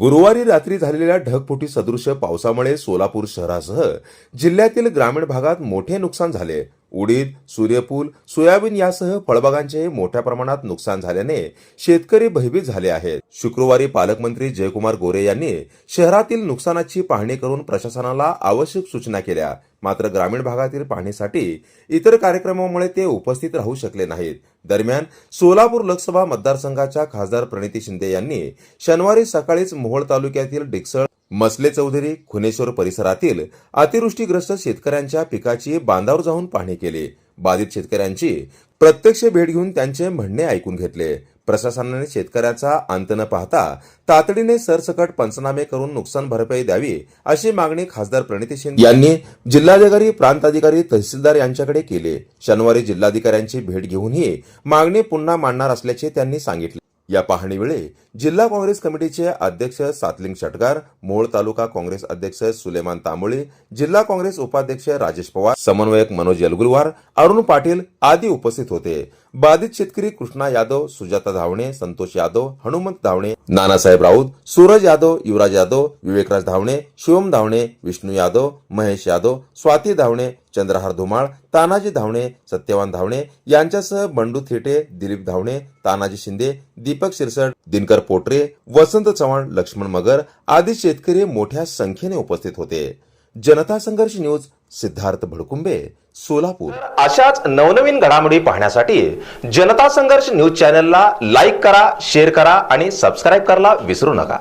गुरुवारी रात्री झालेल्या ढगफुटी सदृश पावसामुळे सोलापूर शहरासह जिल्ह्यातील ग्रामीण भागात मोठे नुकसान झाले. उडीद सूर्यफूल सोयाबीन यासह फळबागांचे मोठ्या प्रमाणात नुकसान झाल्याने शेतकरी भयभीत झाले आहेत. शुक्रवारी पालकमंत्री जयकुमार गोरे यांनी शहरातील नुकसानाची पाहणी करून प्रशासनाला आवश्यक सूचना केल्या. मात्र ग्रामीण भागातील पाहणीसाठी इतर कार्यक्रमामुळे ते उपस्थित राहू शकले नाहीत. दरम्यान सोलापूर लोकसभा मतदारसंघाच्या खासदार प्रणिती शिंदे यांनी शनिवारी सकाळीच मोहोळ तालुक्यातील डिक्सळ मसले चौधरी खुनेश्वर परिसरातील अतिवृष्टीग्रस्त शेतकऱ्यांच्या पिकाची बांधावर जाऊन पाहणी केली. बाधित शेतकऱ्यांची प्रत्यक्ष भेट घेऊन त्यांचे म्हणणे ऐकून घेतले. प्रशासनाने शेतकऱ्याचा अंत न पाहता तातडीने सरसकट पंचनामे करून नुकसान भरपाई द्यावी अशी मागणी खासदार प्रणिती शिंदे यांनी जिल्हाधिकारी प्रांताधिकारी तहसीलदार यांच्याकडे केली. शनिवारी जिल्हाधिकाऱ्यांची भेट घेऊन ही मागणी पुन्हा मांडणार असल्याचे त्यांनी सांगितले. या पाहणीवेळी जिल्हा काँग्रेस कमिटीचे अध्यक्ष सातलिंग शटगार मोहोळ तालुका काँग्रेस अध्यक्ष सुलेमान तांबोळे जिल्हा काँग्रेस उपाध्यक्ष राजेश पवार समन्वयक मनोज यलगुलवार अरुण पाटील आदी उपस्थित होते. बाधित शेतकरी कृष्णा यादव सुजाता धावणे संतोष यादव हनुमंत धावणे नानासाहेब राऊत सूरज यादव युवराज यादव विवेकराज धावणे शिवम धावणे विष्णू यादव महेश यादव स्वाती धावणे चंद्रहार धुमाळ तानाजी धावणे सत्यवान धावणे यांच्यासह बंडू थेटे दिलीप धावणे तानाजी शिंदे दीपक शिरसट दिनकर पोटरे वसंत चव्हाण लक्ष्मण मगर आदी शेतकरी मोठ्या संख्येने उपस्थित होते. जनता संघर्ष न्यूज सिद्धार्थ भडकुंबे सोलापूर. अशाच नवनवीन घडामोडी पाहण्यासाठी जनता संघर्ष न्यूज चॅनलला लाईक करा शेअर करा आणि सबस्क्राईब करायला विसरू नका.